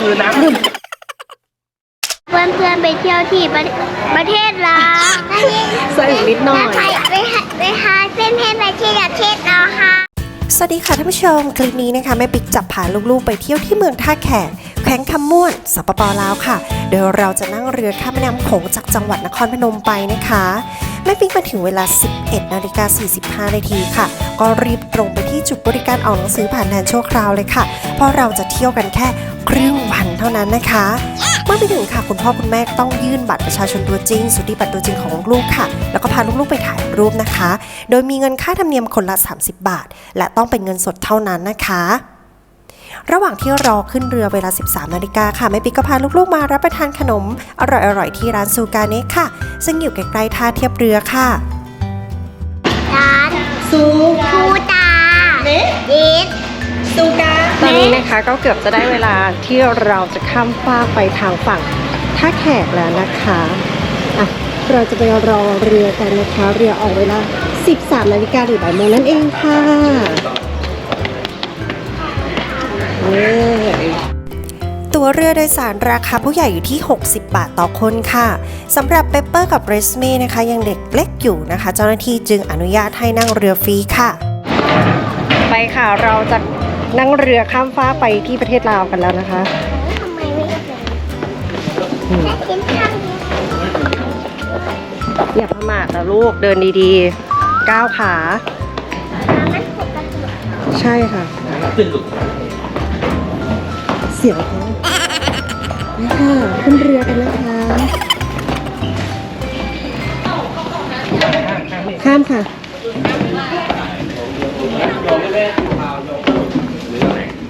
คือน้ำเพื่อนเพื่อนๆไปเที่ยวที่ประประเทศลาวใส่อีกนิดหน่อยไปไปหาไปหาเพื่อนเพื่อนๆไปที่ประเทศลาวค่ะ สวัสดีค่ะท่านผู้ชม คลิปนี้นะคะแม่ปิ๊กจับพาลูกๆ ไปเที่ยวที่เมืองท่าแขกแขวงคำม่วนสปปลาวค่ะ โดยเราจะนั่งเรือข้ามแม่น้ำโขงจากจังหวัดนครพนมไปนะคะแม่ปิ๊กมาถึงเวลา 11นาฬิกา45นาทีค่ะ ก็รีบตรงไปที่จุดบริการออกหนังสือผ่านแทนชั่วคราวเลยค่ะ เพราะเราจะเที่ยวกันแค่ครึ่งวันเท่านั้นนะคะเมื่อไปถึงค่ะคุณพ่อคุณแม่ต้องยื่นบัตรประชาชนตัวจริง สุดที่บัตรตัวจริงของลูกค่ะ แล้วก็พาลูกๆไปถ่ายรูปนะคะ โดยมีเงินค่าธรรมเนียมคนละ 30 บาท และต้องเป็นเงินสดเท่านั้นนะคะ ระหว่างที่รอขึ้นเรือเวลา 13 นาฬิกาค่ะแม่ปิ๊กก็พาลูกๆมารับประทานขนม อร่อยๆที่ร้านซูกาเนะค่ะ ซึ่งอยู่ใกล้ๆท่าเทียบเรือค่ะ ร้านซูคูตาเนะเย็ดซูกาตอนนี้นะคะก็เกือบจะได้เวลาที่เราจะข้ามฟากไปทางฝั่งท่าแขกแล้วนะคะอะเราจะไปรอเรือกันนะคะ เรือออกเวลา 13 นาฬิกาหรือบ่ายโมงนั่นเองค่ะ นี่ตัวเรือโดยสารราคาผู้ใหญ่อยู่ที่ 60 บาทต่อคนค่ะสำหรับเปเปอร์กับเรสเม่นะคะ ยังเด็กเล็กอยู่นะคะ เจ้าหน้าที่จึงอนุญาตให้นั่งเรือฟรีค่ะ ไปค่ะเราจะนั่งเรือข้ามฟ้ากไปที่ประเทศลาวกันแล้วนะคะทำไมไม่เป็นแค่กินข้าวเดียวอย่าประมาทนะลูกเดินดีๆ ก้าวขามันปกติใช่ค่ะ ขึ้นลูกเสียวเขาไปค่ะขึ้นเรือกันนะคะ ข้ามค่ะ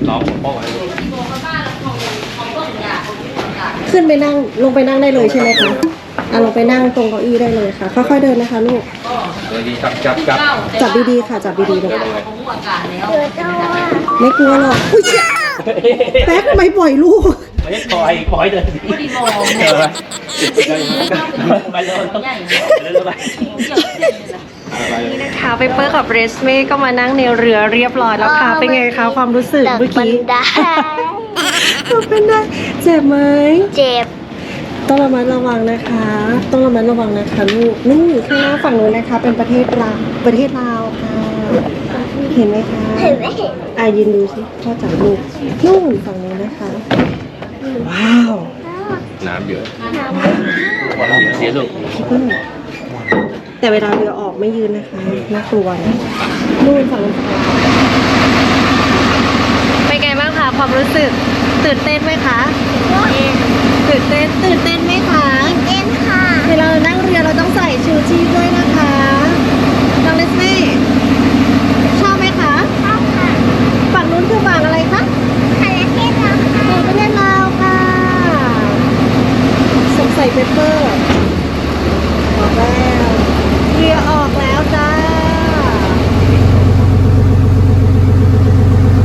ร้องผมป้องไว้ขึ้นไปนั่งลงไปนั่งได้เลยใช่ไหมคะอะลงไปนั่งตรงเก้าอี้ได้เลยค่ะ ค่อยๆเดินนะคะลูกเลยดีจับจับจับจับดีๆค่ะ จับดีๆลูกเดี๋ยวจะว่าไม่กลัวหรอกอุ้ยเชี่ย แป๊กไม่ปล่อยลูก ไม่ได้ปล่อยปล่อยเดินดีเออไปเลยไปเลยไปค่ะไปเปอร์กับเรสเม่ก็มานั่งในเรือเรียบร้อยแล้วค่ะ เป็นไงคะความรู้สึกเมื่อบันกี้ไดเป็นไงเจ็บไหมเจ็บ ต้องระมัดระวังนะคะ ต้องระมัดระวังนะคะลูกนู่นข้างหน้าฝั่งนู้นนะคะ เป็นประเทศลาวประเทศลาวค่ะ เห็นไหมคะเห็นไหมเห็นอะยืนดูสิพ่อจับลูกนู่นฝั่งนู้นนะคะ ว้าวน้ำเยอะเสียลูกอืมแต่เวลาเรือออกไม่ยืนนะคะน่ากลัวนะนู่นฝั่งนู้นค่ะเป็นไงบ้างคะความรู้สึกตื่นเต้นไหมคะตื่นเต้นตื่นเต้นไหมคะเอ็นค่ะเวลาเรานั่งเรือเราต้องใส่ชูชีพด้วยนะคะน้องเลสเม่ชอบไหมคะ ชอบค่ะ ฝั่งนู้นคือฝั่งอะไรคะ คาราเทศเราค่ะ ฝั่งประเทศลาวค่ะสงสัยเปเปอร์ออกแล้วเรือออกแล้วจ้า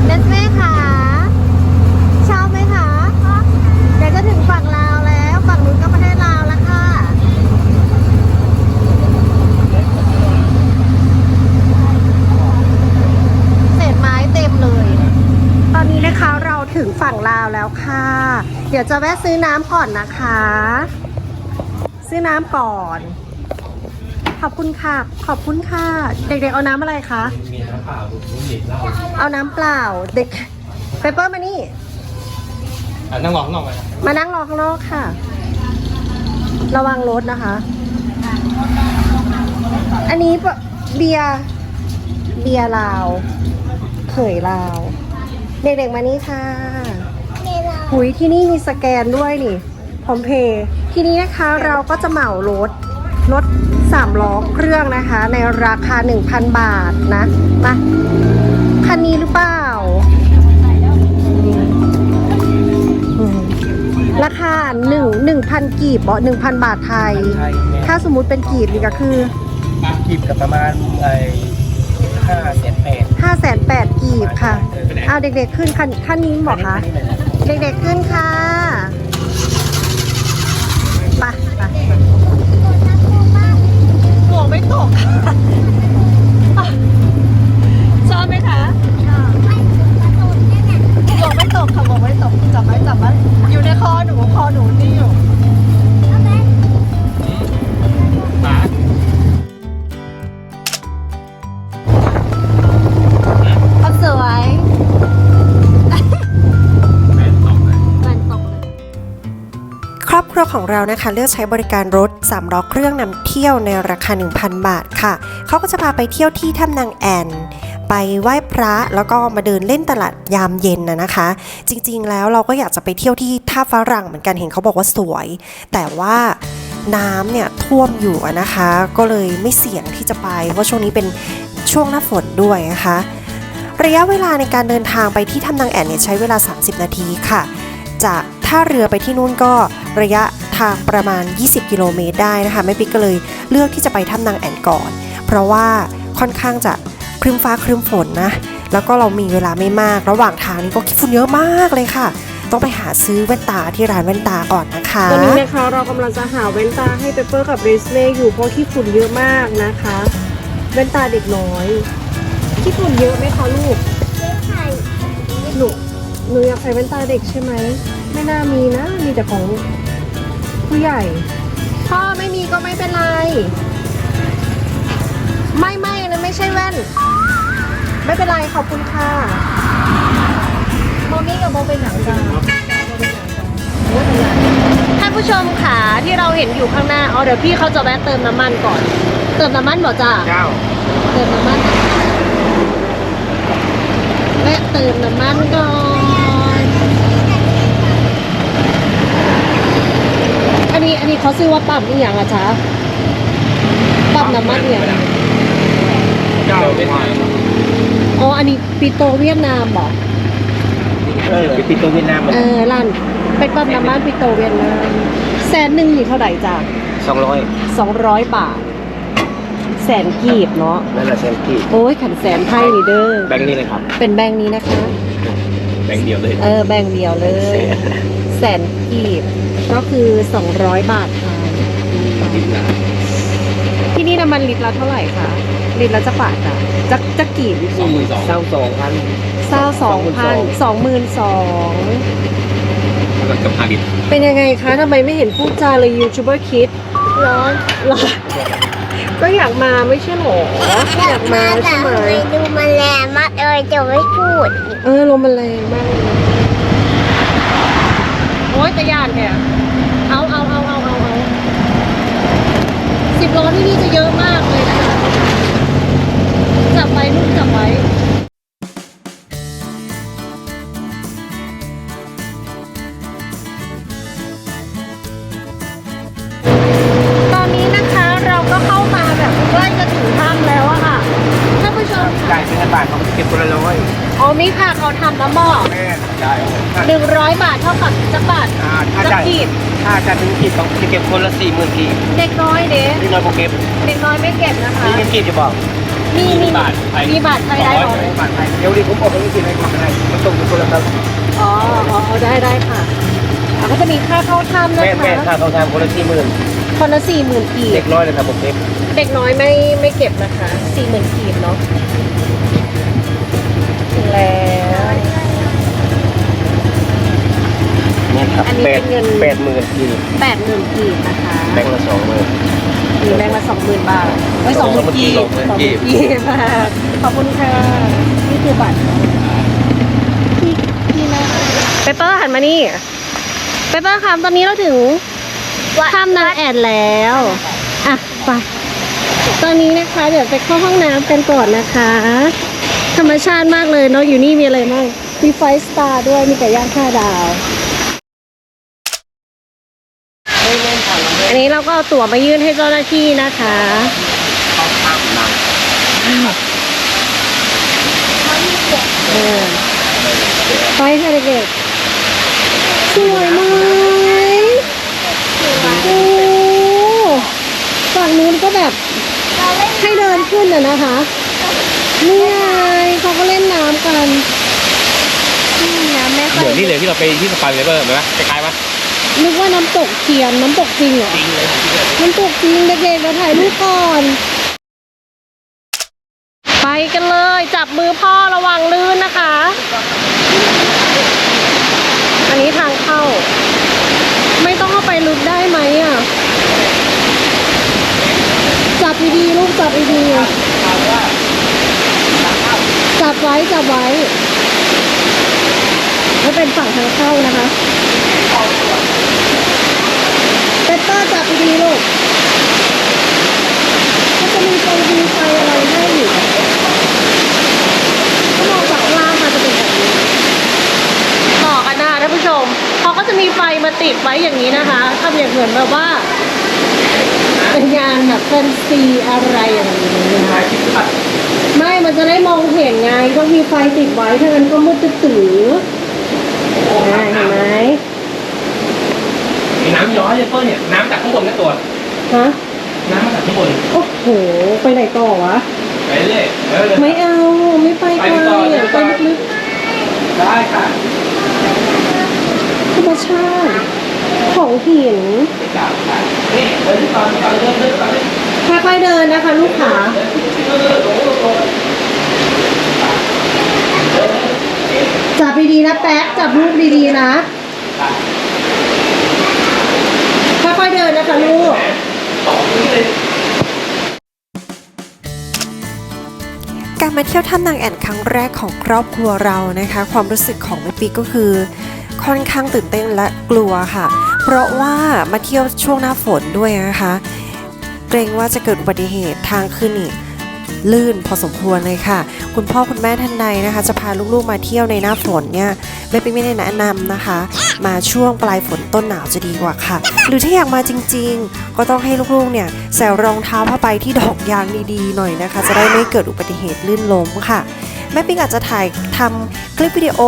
เลสเม่ค่ะชอบไหมคะเดี๋ยวจะถึงฝั่งลาวแล้ว ฝั่งนู้นก็ประเทศลาวแล้วค่ะ เศษไม้เต็มเลย ตอนนี้นะคะเราถึงฝั่งลาวแล้วค่ะ เดี๋ยวจะแวะซื้อน้ำ ก่อนนะคะ ซื้อน้ำก่อน ขอบคุณค่ะ ขอบคุณค่ะ เด็กๆเอาน้ำอะไรคะ มีน้ำเปล่าลูกมีเหล้าเอาน้ำเปล่า เด็กเปเปอร์มานี่ อะนั่งรอข้างนอกไปมานั่งรอข้างนอกค่ะ ระวังรถนะคะ อันนี้ปะเบียร์เบียร์ลาว เขยลาว เด็กๆมานี่ค่ะเวลาหุยที่นี่มีสแกนด้วยนี่พร้ อมเพย์ทีนี้นะคะเราก็จะเหมารถรถสามล้อเครื่องนะคะ ในราคา 1,000 บาทนะมาคันนี้หรือเปล่าอืมราคา1 1,000กีบบ่1,000บาทไทย ถ้าสมมุติเป็นกีบนี่ก็คือกีบกับประมาณไอ้ห้าเศษแปด5 8 0 0กีบค่ะ เอาเด็กๆขึ้นคันคันนี้บอกคะ เด็กๆขึ้นค่ะ ไม่ตกชอบไหมคะหมบไม่ตกค่ะหมวกไม่ตกจับไว้จับไว้อยู่ในคอหนูคอหนูนี่อยู่ ของเรานะคะเลือกใช้บริการรถ3ล้อเครื่องนำเที่ยวในราคา 1,000 บาทค่ะ เขาก็จะพาไปเที่ยวที่ถ้ำนางแอนไปไหว้พระแล้วก็มาเดินเล่นตลาดยามเย็นนะนะคะ จริงๆแล้วเราก็อยากจะไปเที่ยวที่ท่าฝรั่งเหมือนกันเห็นเขาบอกว่าสวย แต่ว่าน้ำเนี่ยท่วมอยู่นะคะ ก็เลยไม่เสี่ยงที่จะไป เพราะช่วงนี้เป็นช่วงหน้าฝนด้วยนะคะ ระยะเวลาในการเดินทางไปที่ถ้ำนางแอ่นเนี่ยใช้เวลา 30 นาทีค่ะ จากท่าเรือไปที่นู่นก็ ระยะทางประมาณ 20 กิโลเมตรได้นะคะแม่ปิ๊กก็เลยเลือกที่จะไปถ้ำนางแอ่นก่อน เพราะว่าค่อนข้างจะครึ้มฟ้าครึ้มฝนนะแล้วก็เรามีเวลาไม่มาก ระหว่างทางนี้ก็ขี้ฝุ่นเยอะมากเลยค่ะ ต้องไปหาซื้อแว่นตาที่ร้านแว่นตาก่อนนะคะตอนนี้นะคะเรากำลังจะหาแว่นตาให้เปเปอร์กับเรสเล่อยู่เพราะขี้ฝุ่นเยอะมากนะคะแว่นตาเด็กน้อยขี้ฝุ่นเยอะไหมคะลูกหนูหนูอยากใส่แว่นตาเด็กใช่ไหมไม่น่ามีนะมีแต่ของ ผู้ใหญ่ พ่อไม่มีก็ไม่เป็นไร ไม่ไม่อันนั้นไม่ใช่แว่น ไม่เป็นไรขอบคุณค่ะโมมี่กับโมเป็นหนังจ้าท่านผู้ชมค่ะที่เราเห็นอยู่ข้างหน้าอ๋อเดี๋ยวพี่เขาจะแวะเติมน้ำมันก่อน เติมน้ำมันบอกจ้าเจ้าเติมน้ำมันนะคะแวะเติมน้ำมันก่อนอั นนี้อันนี้เขาซื้อว่าปั๊มนี่อย่างอะจ๊ะปั๊มน้ำมันเนี่ยเจ้าเวียดนามอ๋ออันนี้ปิโตรเวียดนามบอกเออปิดตัวเวียดนามเออร้านเป็นปั๊มน้ำมันปิโตรเวียดนามแสนหนึ่งอยู่เท่าไหร่จ้ะสองร้อยสองร้อยบาทแสนกีบเนาะนั่นแหละเซนกี้โอ้ยขันแสนไทยนี่เด้อแบงค์นี้เลยครับ เป็นแบงค์นี้นะคะ แบงค์เดียวเลย เออแบงค์เดียวเลย แสนกีบ ก็คือ 200 บาทไทยติดหนาที่นี่น้ำมันลิตรละเท่าไหร่คะลิตรละจะบาทจ้ะจะจะกี่สองหมื่นสองเศร้าสองพันเศร้าสองพันสองหมื่นสองแล้วก็กับฮาดิสเป็นยังไงคะทำไมไม่เห็นพูดจาเลยยูทูบเบอร์คิดร้อนหรอก็อยากมาไม่ใช่หรออยากมาแต่ใช่ไหมทำไมดูมันแรงมากเลยจะไม่พูด เออลมมันแรงมากเลย โอ้ยแต่ยานแกเอาเอาเอาเอาเอาเอาสิบล้อที่นี่จะเยอะมากเลยนะคะจับไว้ลูกจับไว้ตอนนี้นะคะเราก็เข้ามาแบบใกล้จะถึงถ้ำแล้วอะค่ะท่านผู้ชมจ่ายเป็นเงินบาทเขาเก็บคนละร้อยอ๋อมีค่ะเขาทำแล้วบอก กีบถ้าจะถึงกีบต้องจะเก็บคนละสี่หมื่นกีบเด็กน้อยเด้นี่น้อยกว่าเก็บเด็กน้อยไม่เก็บนะคะนี่เงินกีบจะบอกมีมีบาทไทยมีบาทไทยได้เหรอบาทไทยเดี๋ยวดิผมบอกให้กีบให้คนไทยมันตกอยู่คนละครับอ๋ออ๋อได้ได้ค่ะอะก็จะมีค่าเข้าถ้ำนะแม่แม่คะค่าเขาทำคนละสี่หมื่นคนละสี่หมื่นกีบเด็กน้อยเลยครับผมเก็บเด็กน้อยไม่ไม่เก็บนะคะสี่หมื่นกีบเนาะ นี่ครับอันนี้แปเป็ดนเงินแปดหมื่นกีบแปดหมื่นกีบนะคะแบงค์ละสองหมื่นมีแบงค์ละสองหมื่นบาทไว้สองหมื่นกีบสองหมื่นกีบ สองหมื่นกีบค่ะขอบคุณค่ะนี่คือบัตรพี่พี่แม่เปเปอร์หันมานี่เปเปอร์ครับตอนนี้เราถึงถ้ำนางแอดแล้วอะไปตอนนี้นะคะ เดี๋ยวไปเข้าห้องน้ำกันก่อนนะคะ ธรรมชาติมากเลยเนาะอยู่นี่มีอะไรบ้างมีไฟสตาร์ด้วยมีไก่ย่างห้าดาว อันนี้เราก็เอาตั๋วมายื่นให้เจ้าหน้าที่นะคะเออไปค่ะเด็กๆสวยไหมโอ้ฝั่งนู้นก็แบบให้เดินขึ้นอะนะคะนี่ไงเขาก็เล่นน้ำกันน้ำไม่ค่อยเดี๋ยวนี่เลยที่เราไปที่สปาเลเวอร์ไหมวะคล้ายๆปะ นึกว่าน้ำตกเทียนน้ำตกจริงเหรอจริงเลยผมคิดเลยน้ำตกจริงเด็กๆเราถ่ายรูปก่อน ไปกันเลย จับมือพ่อระวังลื่นนะคะ อันนี้ทางเข้า ไม่ต้องเข้าไปลึกได้ไหมอะ จับดีๆลูกจับดีๆจับไว้จับไว้แล้วเป็นฝั่งทางเข้านะคะ จับดีลูกก็จะมีไฟดีไฟอะไรให้อยู่ถ้ามองจากล่างมาจะเป็นแบบนี้ต่อกันนะท่านผู้ชมเขาก็จะมีไฟมาติดไว้อย่างนี้นะคะทำอย่างเหมือนแบบว่า เป็นงานแบบแฟนซีอะไรอย่างนี้นะคะไม่มันจะได้มองเห็นไงต้องมีไฟติดไว้ถ้างั้นก็มืดจะตื่อเห็นไหม มีน้ำย้อยเลยเปิ้ลเนี่ยน้ำจากข้างบนนะตัวฮะน้ำมาจากข้างบนโอ้โห ไปไหนต่อวะ ไปเรื่อยเรื่อยไม่เอา ไม่ไปไกลไปต่ออะไปไปต่อลึกได้ค่ะๆธรรมชาติของหินไปกลับค่ะนี่เดินตอนตอนเดินเดินตอนนี้ค่อยๆเดินนะคะ ลูกขาเดินเดินเดินลงลงลงจับดีๆนะแป๊กจับลูกดีๆนะ ค่อยๆเดินนะคะลูกการมาเที่ยวถ้ำนางแอ่นครั้งแรกของครอบครัวเรานะคะ ความรู้สึกของแม่ปีก็คือ ค่อนข้างตื่นเต้นและกลัวค่ะ เพราะว่ามาเที่ยวช่วงหน้าฝนด้วยนะคะ เกรงว่าจะเกิดอุบัติเหตุทางขึ้นอีก ลื่นพอสมควรเลยค่ะ คุณพ่อคุณแม่ท่านใดนะคะ จะพาลูกๆมาเที่ยวในหน้าฝนเนี่ยแม่ปิ๊กไม่ได้แนะนำนะคะ มาช่วงปลายฝนต้นหนาวจะดีกว่าค่ะ หรือถ้าอยากมาจริง ๆ ก็ต้องให้ลูกๆเนี่ยใส่รองเท้าผ้าใบที่ดอกยางดีๆหน่อยนะคะ จะได้ไม่เกิดอุบัติเหตุลื่นล้มค่ะแม่ปิ๊กอาจจะถ่ายทำคลิปวิดีโอ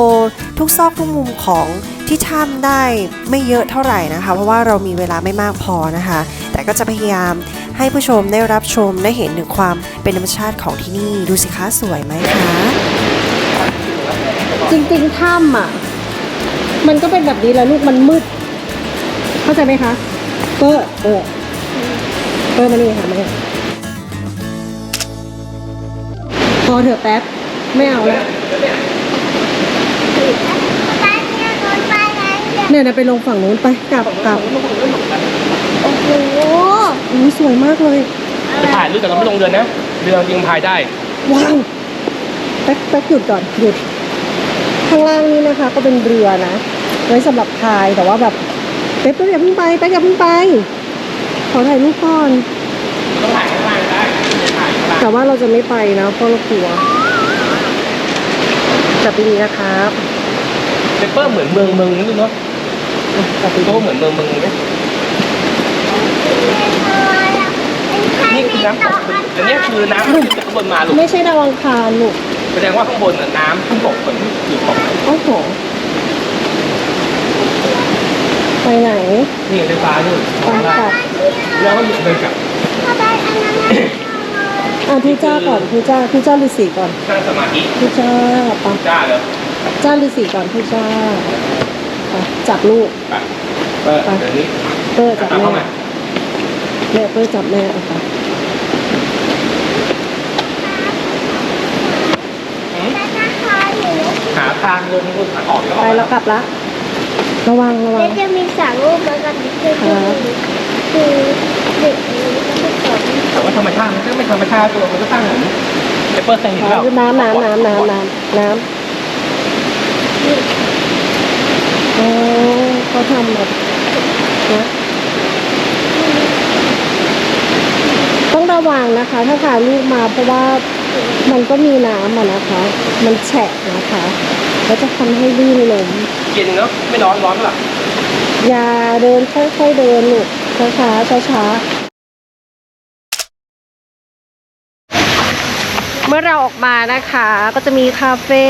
ทุกซอกทุกมุมของที่ถ้ำได้ไม่เยอะเท่าไหร่นะคะ เพราะว่าเรามีเวลาไม่มากพอนะคะ แต่ก็จะพยายามให้ผู้ชมได้รับชมได้เห็นถึงความเป็นธรรมชาติของที่นี่ ดูสิคะสวยไหมคะ จริงๆถ้ำอะ มันก็เป็นแบบนี้แหล้วลูกมันมืด เข้าใจไหมคะเปอร์เปอร์เปอร์มานี่ค่ะแม่พอเถอะแป๊บ ไม่เอาแล้วเนี่ยไปไหนเนี่ยเนี่ยเดี๋ยวไปลงฝั่งนู้นไปกลับกลับ อุ้ยสวยมากเลยถ่ายรูปแต่เราไม่ลงเรือนนะเรือจริงพายได้ ว้าวแป๊กแป๊กหยุดก่อนหยุด ข้างล่างนี้นะคะ ก็เป็นเรือนะ ไว้สำหรับพายแต่ว่าแบบเป๊กเป๊กอย่าเพิ่งไปแป๊กอย่าเพิ่งไป ขอถ่ายรูปก่อน ต้องถ่ายข้างล่างได้ถ่ายข้างล่างแต่ว่าเราจะไม่ไปนะเพราะเรากลัวจับดีๆนะครับ เปเปอร์เหมือนเมืองเมืองนึงเนาะอะจับดีโตเหมือนเมืองเมืองนึงเนี่ยนี่คือน้ำตกอันนี้คือน้ำที่จากข้างบนมาลูๆกไม่ใช่ดาวอังคารลูกแสดงว่าข้างบนน่ะน้ำขึ้นบกฝนอยู่ตกโอ้โหไปไหนนี่ไฟฟ้านู่นไปกลับแล้วก็หยุดเดินกลับถ้าไปอันนั้นนะอะพี่จ้าก่อนพี่จ้าพี่จ้าฤาษีก่อนนั่งสมาธิพี่จ้าไปจ้าเลยจ้าฤาษีก่อนพี่จ้าไปจับลูกไปเออเดี๋ยวนี้เปอร์จับตามแม่เข้ามา แม่เปอร์จับแม่เอาไป หืม ไปนะคะ หนูหาทางลงทางออกแล้วไปแล้วกลับละ ระวังระวัเดี๋ยงวจะมีสั่งรูปแล้วกันคือคือเด็กนี้ก็สอนแต่ว่าธรรมชาติมันก็ไม่ธรรมชาติตัวมันก็สร้างเหมือนเปเปอร์เคยเห็นอ๋แล้วอน้ำน้ำน้ำน้ำน้ำน้ำอ๋อเขาทำแบบนะต้องระวังนะคะ ถ้าพาลูกมาเพราะว่า มันก็มีน้ำอะนะคะ มันแฉะนะคะแล้วจะทำให้ลื่นล้มเย็นเนาะไม่ร้อนร้อนหรออย่าเดินค่อยๆเดินลูกช้าๆช้าๆเมื่อเราออกมานะคะ ก็จะมีคาเฟ่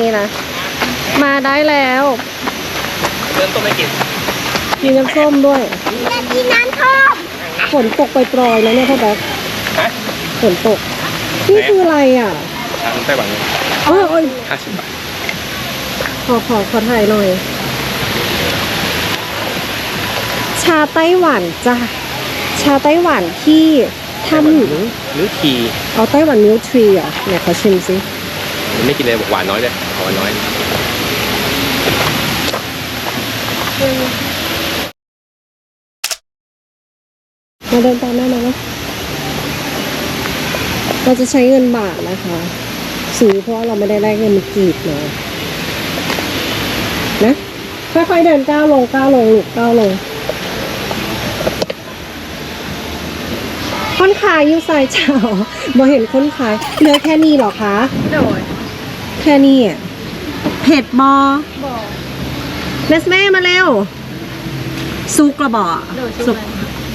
นี่นะมาได้แล้วเดินต้นไม่กินมีน้ำส้มด้วยจะกินน้ำท่อมฝนตกไปปลอยๆนะเนี่ยพ่อแบ๊กฮะฝนตก นี่คืออะไรอะทางไต้หวันอ้าวเอ้ยห้าสิบบาทขอขอขอถ่ายหน่อย ชาไต้หวันจ้ะชาไต้หวันที่ทำหรือทีเอาไต้หวันมิลทรีอะเนี่ยขอชิมสิไม่กินเลยบอกหวานน้อยเลยหวานน้อยมาเดินตามแม่มาไหม เราจะใช้เงินบาทนะคะซื้อเพราะว่าเราไม่ได้แลกเงินกีบมานะค่อยๆเดินก้าวลงก้าวลงลูกก้าวลงคนขายอยู่ใส่เจ้าบ่เห็นคนขายเหลือแค่นี้เหรอคะโดดแค่นี้อะเผ็ดบอเลสแม่มาเร็วซุกกระบอกโดดซุก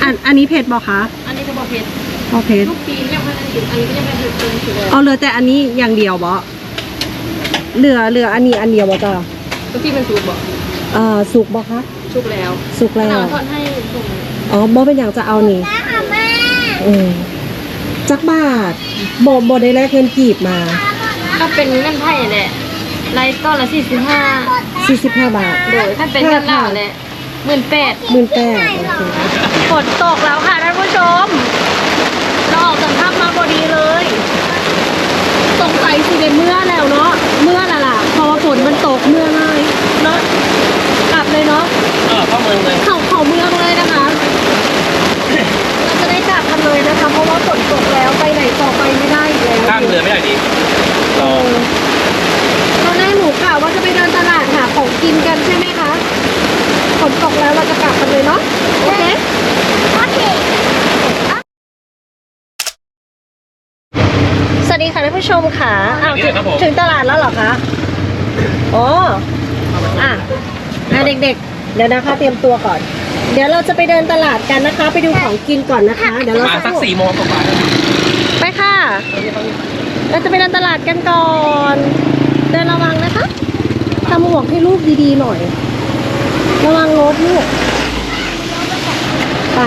อันอันนี้เผ็ดบอคะอันนี้ก็บอกเพชรโอเผ็ดลูกปีนยังไม่ได้อันนี้ก็ยังไม่ได้เพชรเลยเอาเหลือแต่อันนี้อย่างเดียวบอเหลือเหลืออันนี้อันเดียวบอจ้าลูกปีเป็นสูตรบอกเอ่อสุกบอคะชุกแล้วสุกแล้วเราทอดให้ส่งอ๋อบอเป็นอย่างจะเอานี่แม่ค่ะแม่อืมจักบาทบอบอได้แลกเงินกีบมา ก็เป็นเงินไทยแหละไลฟ์ก็ละสี่สิบห้า45บาทโดยถ้าเป็นเงินลาวแหละ หมื่นแปดหมื่นแปดโอเคฝนตกแล้วค่ะท่านผู้ชม เราออกจากถ้ำมาพอดีเลยตกใจสิเดเมื่อแล้วเนาะ เมื่อละล่ะ พอฝนมันตกเมื่อเลยเนาะ กลับเลยเนาะเออเข้าเมืองเลยเข้าเข้าเมืองเลยนะคะ เราจะได้กลับกันเลยนะคะ เพราะว่าฝนตกแล้วไปไหนต่อไปไม่ได้อีกแล้วข้ามเรือไม่ได้ดิรอตอนแรกหนูกะว่าจะไปเดินตลาดหาของกินกันใช่ไหมคะ ฝนตกแล้วเราจะกลับกันเลยเนาะโอเคโอเคสวัสดีค่ะท่านผู้ชมค่ะอ้าวถึงถึงตลาดแล้วเหรอคะอ๋ออะอะเด็กๆ เดี๋ยวนะคะเตรียมตัวก่อน เดี๋ยวเราจะไปเดินตลาดกันนะคะ ไปดูของกินก่อนนะคะ เดี๋ยวปเราระมาณสักสี่โมงกว่าๆไปค่ะ เราจะไปเดินตลาดกันก่อน เดินระวังนะคะทำหมวกให้ลูกดีๆหน่อย ระวังรถลูกไป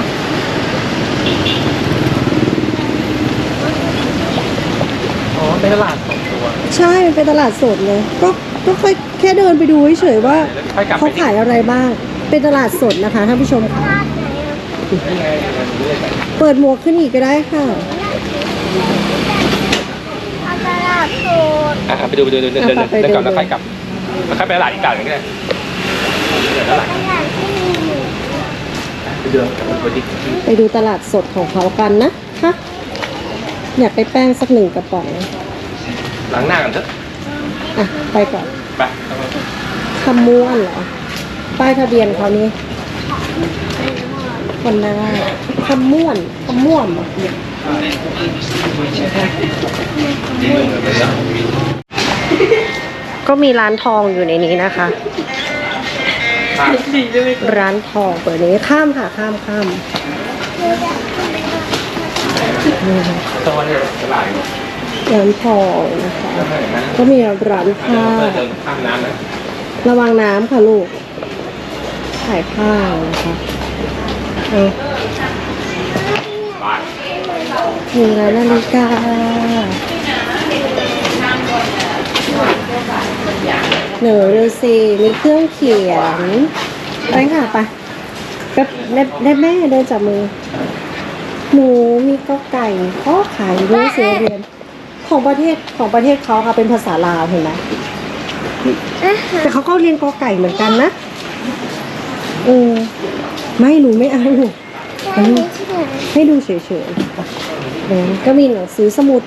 อ๋อเป็นตลาดสองตัวใช่มันเป็นตลาดสดเลย ก็ก็ค่อยแค่เดินไปดูเฉยๆว่าค่อยกลับไปเขาขายอะไรบ้าง เป็นตลาดสดนะคะท่านผู้ชมค่ะนี่ไงเปิดหมวกขึ้นอีกก็ได้ค่ะ เอาตลาดโซนอะไปดูไปดูเดินเดินเดินอะไปเดินก่อนเดิแล้วนค่อยกลับแล้วค่อยไปตลาดอีกตลาดหนึงก็ได้ ไปเดินกลับไปดิไปดูตลาดสดของเขากันนะคะอยากไปแป้งสักหนึ่งกระป๋องล้างหน้ากันเถอะอะไปก่อนไปคำม้วนเหรอ ป้ายทะเบียนเขานี่คนหน้าคำม่วนคำม่วนเหรอเนี่ยก็มีร้านทองอยู่ในนี้นะคะ ร้านทองเปิดนี้ข้ามค่ะข้ามข้ามนี่ค่ะตัวนี้ตลาดร้านทองนะคะก็มีร้านผ้าเดินข้ามน้ำนะระวังน้ำค่ะลูกขายผ้านะคะเอาไปมีร้านนาฬิกา หนูดูสิมีเครื่องเขียนไปค่ะไปแป๊บแม่แม่แม่เดินจับมือ หนูมีก็ไก่ข้อขายด้วยเสียเรียน ของประเทศของประเทศเขาค่ะเป็นภาษาลาวเห็นไหมแต่เขาก็เรียนกอไก่เหมือนกันนะเออไม่หนูไม่เอาอันนี้ให้ดูเฉยๆก็มีหนังสือสมุด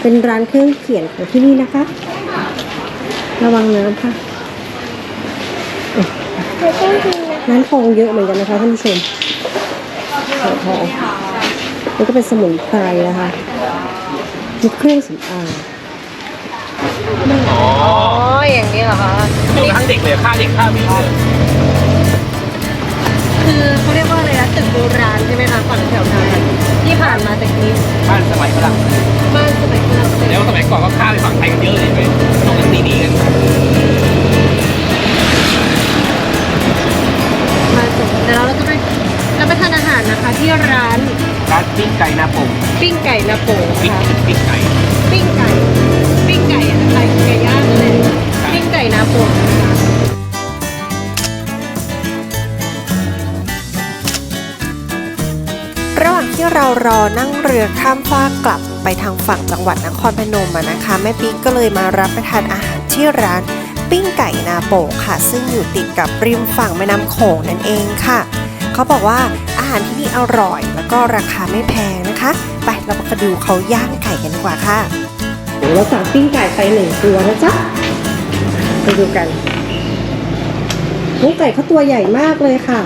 เป็นร้านเครื่องเขียนของที่นี่นะคะ ระวังน้ำค่ะเดี๋ยวต้องกินนะร้านทองเยอะเหมือนกันนะคะท่านผู้ชมขายทองแล้วก็เป็นสมุนไพรนะคะมีเครื่องสำอางอ๋ออ๋ออย่างนี้เหรอคะรวมทั้งเด็กเลยค่าเด็กค่าวิ่งเลยคือเขาเรียกว่าอะไรนะตึกโบราณใช่ไหมคะฝั่งแถวนั้น ที่ผ่านมาตะกี้บ้านสมัยฝรั่งบ้านสมัยก่อนเป็นแล้วสมัยก่อนก็ข้ามไปฝั่งไทยกันเยอะเลยไปตรงนั้นดีๆกันมาส่งเดี๋ยวเราจะไปรับประทานอาหารนะคะ ที่ร้านร้านปิ้งไก่นาปงปิ้งไก่นาโปงปิ้งนะคะปิ้งไก่ปิ้งไก่ปิ้งไก่อะไรไก่ย่างเลยปิ้งไก่นาโปง เรารอนั่งเรือข้ามฟากกลับไปทางฝั่งจังหวัดนครพนมนะคะ แม่ปิ๊กก็เลยมารับประทานอาหารที่ร้านปิ้งไก่นาโป่งค่ะ ซึ่งอยู่ติดกับริมฝั่งแม่น้ำโขงนั่นเองค่ะ เขาบอกว่าอาหารที่นี่อร่อยแล้วก็ราคาไม่แพงนะคะ ไปเรามาดูเขาย่างไก่กันดีกว่าค่ะเดี๋ยวเราสั่งปิ้งไก่ไปหนึ่งตัวนะจ๊ะไปดูกันน้องไก่เขาตัวใหญ่มากเลยค่ะ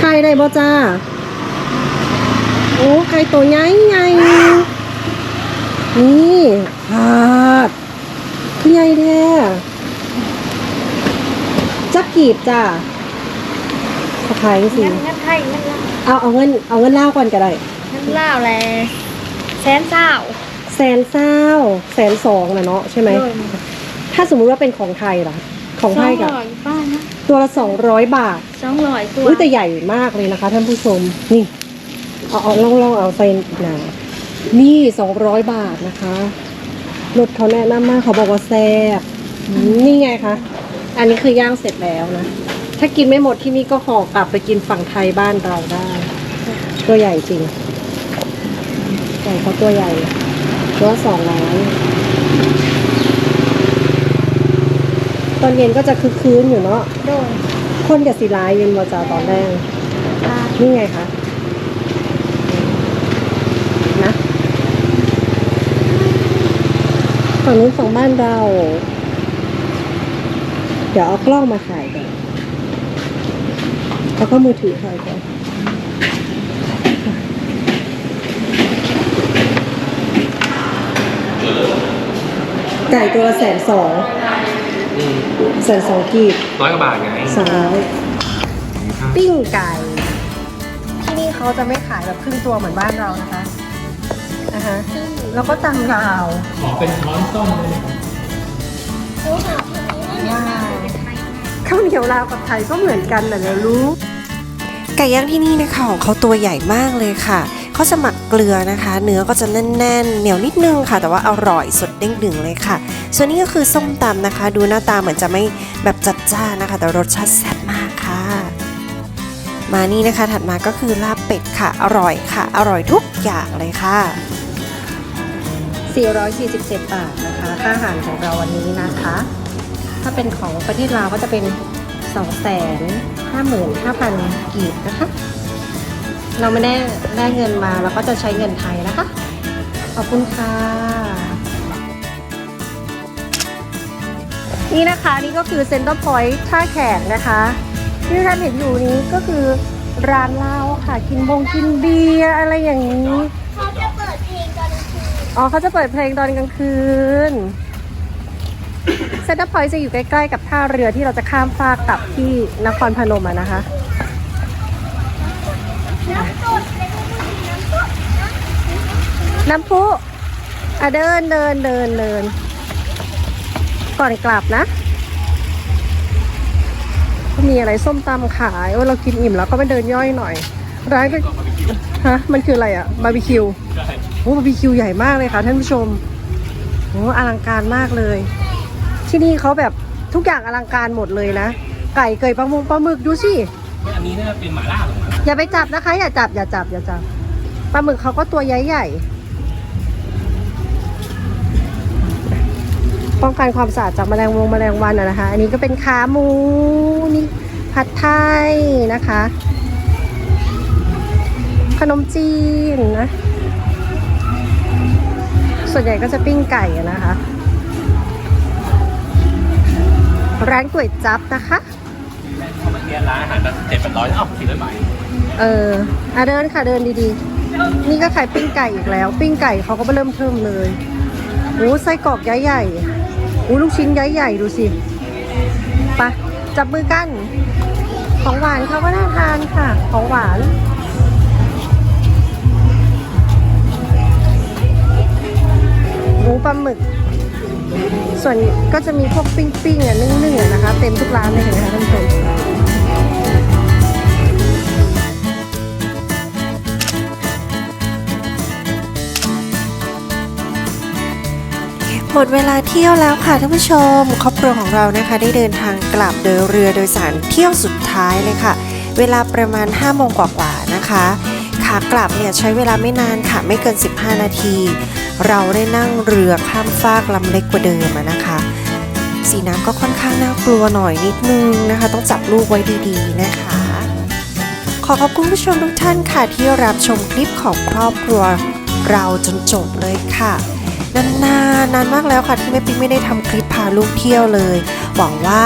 ทายได้บ่จ้า โอ้ไก่ตัวใหญ่ใหญ่นี่พาดคือใหญ่แท้จักกีบจ้าขอขายสิงั้นงั้นไทยงั้นลาวเอาเอาเงินเอาเงินเล่าวก่อนก็ได้งั้นลาวแลแสนเศร้าแสนเศร้าแสนสองนะเนาะใช่ไหมโดยถ้าสมมุติว่าเป็นของไทยล่ะ ของไทยกับสองร้อยป้านะตัวละสองร้อยบาทสองร้อยตัวอุ้ยแต่ใหญ่มากเลยนะคะท่านผู้ชมนี่ เอาเอาลองลองเอาใส่หนานี่สองร้อยบาทนะคะรถเขาแนะนำมากเขาบอกว่าแซ่บอืมนี่ไงคะ อันนี้คือย่างเสร็จแล้วนะ ถ้ากินไม่หมดที่นี่ก็ห่อกลับไปกินฝั่งไทยบ้านเราได้ ตัวใหญ่จริงไก่เขาตัวใหญ่ตัวสองร้อยตอนเย็นก็จะคึกคืนอยู่เนาะโดยคนกับสีลายเย็นมาจาตอนแรกป้านี่ไงคะนะ ฝั่งนู้นฝั่งบ้านเรา เดี๋ยวเอากล้องมาถ่ายกันแล้วก็มือถือถ่ายกันไก่ตัวละแสนสองแสนสองกีบร้อยกว่าบาทไงสองร้อยปิ้งไก่ ที่นี่เขาจะไม่ขายแบบครึ่งตัวเหมือนบ้านเรานะคะ นะคะแล้วก็ตำลาวขอเป็นช้อนส้มเลยว้าวข้าวเหนียวลาวกับไทยก็เหมือนกันแหละเรารู้ไก่ย่างที่นี่นะคะของเขาตัวใหญ่มากเลยค่ะเขาจะหมักเกลือนะคะ เนื้อก็จะแน่นๆ เหนียวนิดนึงค่ะ แต่ว่าอร่อยสดเด้งดึงเลยค่ะ ส่วนนี้ก็คือส้มตำนะคะ ดูหน้าตาเหมือนจะไม่แบบจัดจ้านนะคะ แต่รสชาติแซ่บมากค่ะ มานี่นะคะ ถัดมาก็คือลาบเป็ดค่ะ อร่อยค่ะ อร่อยทุกอย่างเลยค่ะ 447 บาทนะคะ ค่าอาหารของเราวันนี้นะคะ ถ้าเป็นของประเทศลาวก็จะเป็น 255,000 กีบนะคะ เราไม่ได้ได้เงินมาเราก็จะใช้เงินไทยนะคะ ขอบคุณค่ะ นี่นะคะนี่ก็คือเซ็นเตอร์พอยท์ท่าแขกนะคะ ที่ท่านเห็นอยู่นี้ก็คือร้านเหล้าค่ะ กินบงกินเบียร์อะไรอย่างนี้ เขาจะเปิดเพลงตอนกลางคืนอ๋อเขาจะเปิดเพลงตอนกลางคืนเซ็นเตอร์พอยต์จะอยู่ใกล้ๆกับท่าเรือที่เราจะข้ามฟากกลับที่นครพนมอะนะคะ น้ำสดเลยพวกมึงน้ำสดน้ำพุอะเดินเดินเดินเดิน ก่อนกลับนะ ก็มีอะไรส้มตำขายโอ้ยเรากินอิ่มแล้วก็ไปเดินย่อยหน่อย ร้านก็ฮะมันคืออะไรอะบาร์บีคิวใช่โอ้บาร์บีคิวใหญ่มากเลยค่ะท่านผู้ชมโอ้อลังการมากเลย ที่นี่เขาแบบทุกอย่างอลังการหมดเลยนะ ไก่เกยปลาหมงปลาหมึกดูสิอันนี้น่าจะเป็นหม่าล่าหรอหม่าล่าอย่าไปจับนะคะ อย่าจับอย่าจับอย่าจับปลาหมึกเขาก็ตัวใหญ่ๆ ป้องกันความสะอาดจากแมลงวงแมลงวันอะนะคะ อันนี้ก็เป็นขาหมูนี่ผัดไทยนะคะ ขนมจีนนะ ส่วนใหญ่ก็จะปิ้งไก่อะนะคะ ร้านก๋วยจั๊บนะคะเขามาเทียนร้านอาหารแบบเจ็ดแปดร้อยเอ้าสี่ร้อยบาทเอออะเดินค่ะเดินดีๆ นี่ก็ขายปิ้งไก่อีกแล้ว ปิ้งไก่เขาก็เริ่มเทิมเลยโอ้ไส้กรอกย้ายใหญ่โอู้ลูกชิ้นย้ายใหญ่ดูสิไปะจับมือกัน ของหวานเขาก็น่าทานค่ะ ของหวานหมูปลาหมึก ส่วนก็จะมีพวกปิ้งๆอะนึ่งๆอะนะคะ เต็มทุกร้านเลยเห็นไหมคะท่านผู้ชม ดเวลาเที่ยวแล้วค่ะท่านผู้ชม ครอบครัวของเรานะคะ ได้เดินทางกลับโดยเรือโดยสารเที่ยวสุดท้ายเลยค่ะ เวลาประมาณ5โมงกว่าๆนะคะขากลับเนี่ยใช้เวลาไม่นานค่ะไม่เกิน 15 นาที เราได้นั่งเรือข้ามฟากลำเล็กกว่าเดิมนะคะ สีน้ำก็ค่อนข้างน่ากลัวหน่อยนิดนึงนะคะ ต้องจับลูกไว้ดีๆนะคะ ขอขอบคุณผู้ชมทุกท่านค่ะที่รับชมคลิปของครอบครัวเราจนจบเลยค่ะ นานๆนานมากแล้วค่ะที่แม่ปิ๊กไม่ได้ทำคลิปพาลูกเที่ยวเลย หวังว่า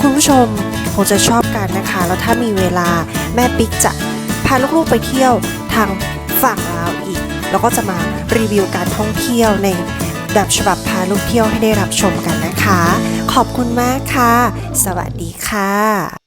คุณผู้ชมคงจะชอบกันนะคะ แล้วถ้ามีเวลาแม่ปิ๊กจะพาลูกๆไปเที่ยวทางฝั่งลาวอีก แล้วก็จะมารีวิวการท่องเที่ยวในแบบฉบับพาลูกเที่ยวให้ได้รับชมกันนะคะ ขอบคุณมากค่ะ สวัสดีค่ะ